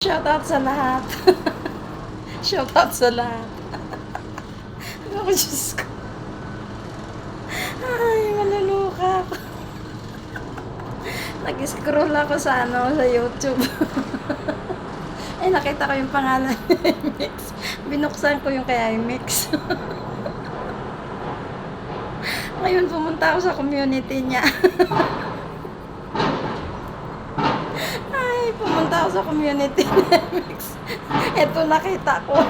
Shout out sa lahat. Shout out sa lahat. Ako, Diyos ko. Ay, maluluka ako. Nag-scroll ako sa ano, sa YouTube. Ay, nakita ko yung pangalan ni Mix. Binuksan ko yung kay Mix. Ngayon pumunta ako sa community niya. Ay, pumunta ako sa community ni Mix. Ito nakita ko.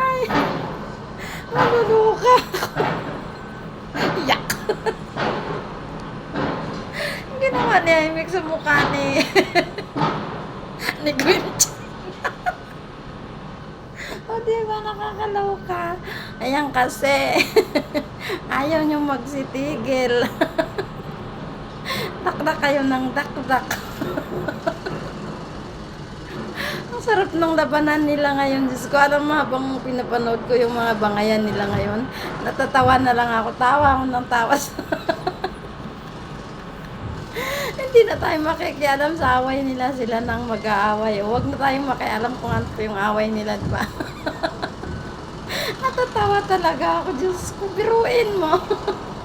Ay, maluluka ako. Yak. Ginawa ni Mix sa mukha ni ni Grinch. o, di ba nakakaloka? Ayan kasi. Ayaw niyo magsitigil. Dakdak kayo ng dakdak. Ang sarap ng labanan nila ngayon. Diyos ko, alam mo, habang pinapanood ko yung mga bangayan nila ngayon, natatawa na lang ako. Tawa ako ng tawa. Hindi na tayo makikialam sa away nila. Sila nang mag-aaway. Huwag na tayong makialam kung ano yung away nila, di ba? Natatawa talaga ako. Diyos ko, biruin mo.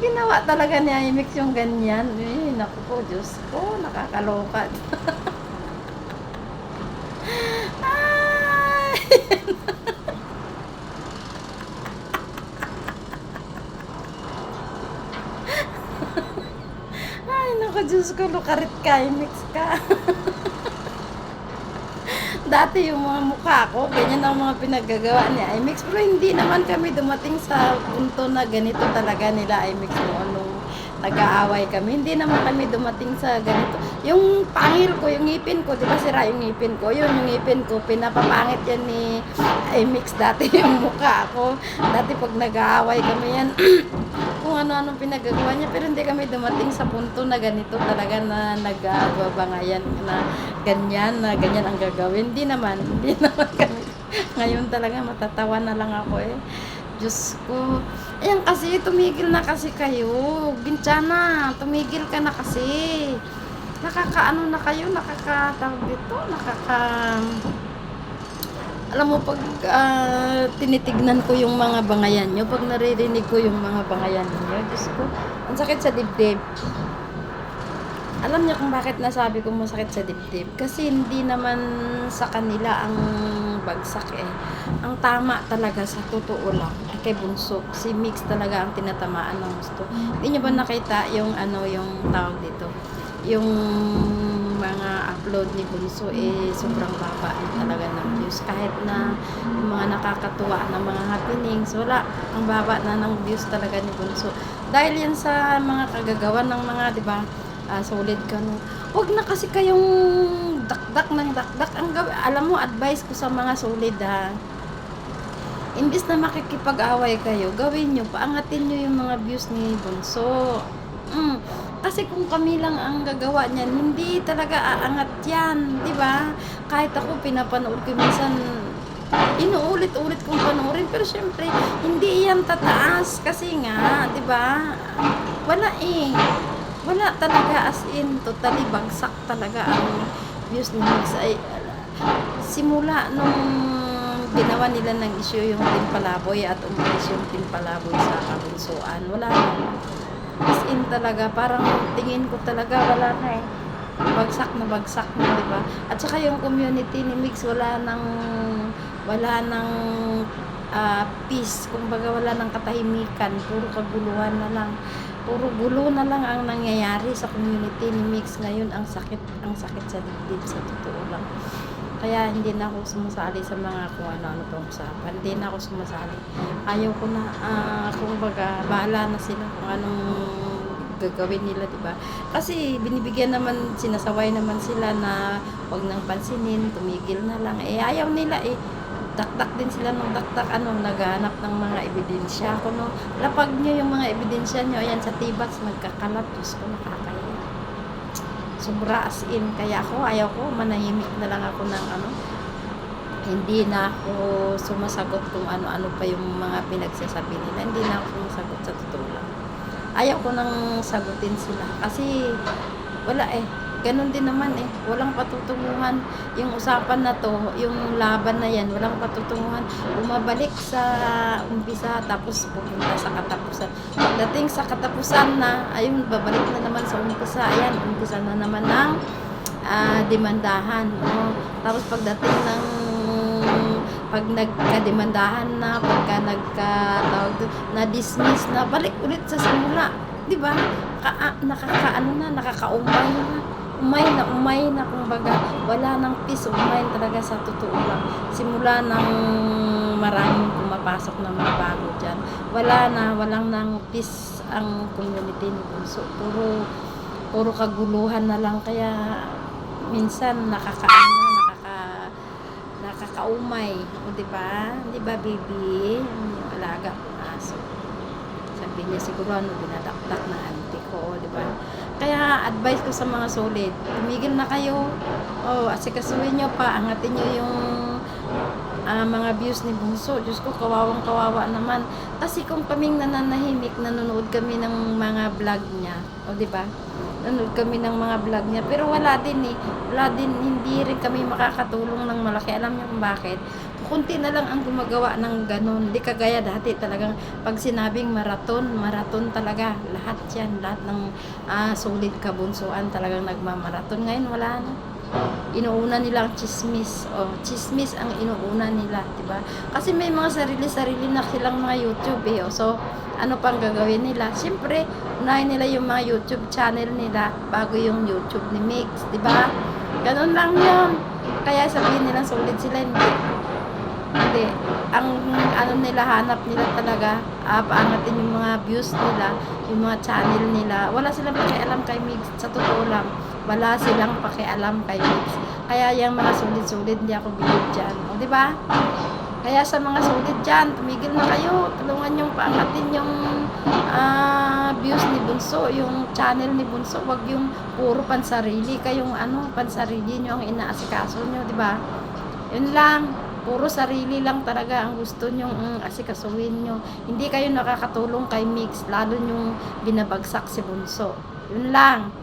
Ginawa talaga ni Imix yung ganyan. Eh, naku po, Diyos ko, nakakaloka. Ay! Ay, naku, Diyos ko, lukarit ka, Imix ka. Dati yung mga mukha ko, ganyan ang mga pinaggagawa ni IMAX. Pero hindi naman kami dumating sa punto na ganito talaga nila IMAX mo nung nag-aaway kami. Hindi naman kami dumating sa ganito. Yung pangil ko, yung ngipin ko, di ba sira yung ngipin ko? Yun, yung ngipin ko, pinapapangit yan ni IMAX dati yung mukha ko. Dati pag nag-aaway kami yan, kung ano-anong pinagagawa niya. Pero hindi kami dumating sa punto na ganito talaga na nagbabangayan na ganyan, na ganyan ang gagawin. Hindi naman, hindi naman kami. Ngayon talaga matatawa na lang ako eh. Diyos ko. Ayan kasi, tumigil na kasi kayo. Gintsana, tumigil ka na kasi. Nakakaano na kayo, nakakatawag dito, nakaka... Alam mo, pag ah, tinitignan ko yung mga bangayan nyo, pag naririnig ko yung mga bangayan nyo, Diyos ko, ang sakit sa dibdib. Alam niyo kung bakit nasabi ko masakit sa dibdib? Kasi hindi naman sa kanila ang bagsak eh. Ang tama talaga sa totoo lang ay kay Bunso. Si Mix talaga ang tinatamaan ng gusto. Hindi niyo ba nakita yung ano yung tawag dito? Yung mga upload ni Bunso eh sobrang baba talaga ng views. Kahit na yung mga nakakatuwa na mga happenings, wala. Ang baba na ng views talaga ni Bunso. Dahil yan sa mga kagagawa ng mga, di ba, ah, solid ka no. Huwag na kasi kayong dakdak ng dakdak. Ang gawi, alam mo, advice ko sa mga solid ha. Imbis na makikipag-away kayo, gawin nyo, paangatin nyo yung mga views ni Bunso. Mm. Kasi kung kami lang ang gagawa niyan, hindi talaga aangat yan, di ba? Kahit ako pinapanood ko minsan, inuulit-ulit kong panoorin, pero syempre, hindi yan tataas kasi nga, di ba? Wala eh wala talaga as in totally bagsak talaga ang views ni Mix ay simula nung ginawa nila ng issue yung Team Palaboy at umalis yung Team Palaboy sa kabunsuan wala na as in talaga parang tingin ko talaga wala na eh. Bagsak na bagsak na di ba? At saka yung community ni Mix wala nang wala nang ah, peace. Kumbaga wala nang katahimikan. Puro kaguluhan na lang. Puro gulo na lang ang nangyayari sa community ni Mix. Ngayon ang sakit ang sakit sa dibdib sa totoo lang kaya hindi na ako sumasali sa mga kung ano-ano pang usapan hindi na ako sumasali ayaw ko na ah, kung baga bahala na sila kung anong gagawin nila, di ba? Kasi binibigyan naman, sinasaway naman sila na wag nang pansinin, tumigil na lang. Eh, ayaw nila eh. Dakdak din sila ng dakdak, ano, naghahanap ng mga ebidensya. Kung no, lapag nyo yung mga ebidensya nyo, ayan, sa tibats, magkakalat. Diyos ko, nakakaya. Sobra as in. Kaya ako, ayaw ko, manahimik na lang ako ng ano, hindi na ako sumasagot kung ano-ano pa yung mga pinagsasabi nila. Hindi na ako sumasagot sa totoo lang. ayaw ko nang sagutin sila. Kasi, wala eh. Ganon din naman eh. Walang patutunguhan. Yung usapan na to, yung laban na yan, walang patutunguhan. Bumabalik sa umpisa, tapos pupunta sa katapusan. Pagdating sa katapusan na, ayun, babalik na naman sa umpisa. Ayan, umpisa na naman ng ah, demandahan. No? Tapos pagdating ng pag nagkademandahan na, pagka nagka tawag doon, na-dismiss na, balik ulit sa simula. Di ba? Ka, ah, nakakaano na, nakakaumay na. Umay na, umay na, kumbaga, wala nang peace, umay talaga sa totoo lang. Simula ng maraming pumapasok na mga bago dyan. Wala na, walang nang peace ang community ni Bunso. Puro, puro kaguluhan na lang, kaya minsan nakakaano na, nakaka, nakakaumay. O, di ba? Di ba, baby? Yung alaga kong aso. Sabi niya siguro ano, binadakdak na auntie ko, di ba? Kaya advice ko sa mga solid, tumigil na kayo. Oh, asikasuhin nyo pa, angatin nyo yung ah, mga views ni Bunso. Diyos ko, kawawang kawawa naman. Kasi kung kaming nananahimik, nanonood kami ng mga vlog niya. O, di ba? Nanonood kami ng mga vlog niya. Pero wala din eh. Wala din, hindi rin kami makakatulong ng malaki. Alam niyo kung bakit? Kunti na lang ang gumagawa ng ganun. Di kagaya dati talagang pag sinabing maraton, maraton talaga. Lahat yan, lahat ng ah, solid kabunsuan talagang nagmamaraton. Ngayon wala na inuuna nila ang chismis. O, chismis ang inuuna nila, 'di ba? Kasi may mga sarili-sarili na silang mga YouTube eh. O, so, ano pang gagawin nila? Siyempre, unahin nila yung mga YouTube channel nila bago yung YouTube ni Mix, 'di ba? Ganun lang 'yon. Kaya sabihin nila solid sila hindi. Hindi. Ang ano nila, hanap nila talaga, paangatin yung mga views nila, yung mga channel nila. Wala silang pakialam kay Mix, sa totoo lang. Wala silang pakialam kay Mix. Kaya yung mga solid-solid, hindi ako bilib dyan. O, di ba? Kaya sa mga solid dyan, tumigil na kayo. Tulungan yung paangatin yung ah, views ni Bunso, yung channel ni Bunso. Wag yung puro pansarili. Kayong ano, pansarili nyo ang inaasikaso nyo, di ba? Yun lang. Puro sarili lang talaga ang gusto nyong mm, asikasuhin nyo. Hindi kayo nakakatulong kay Mix, lalo yung binabagsak si Bunso. Yun lang.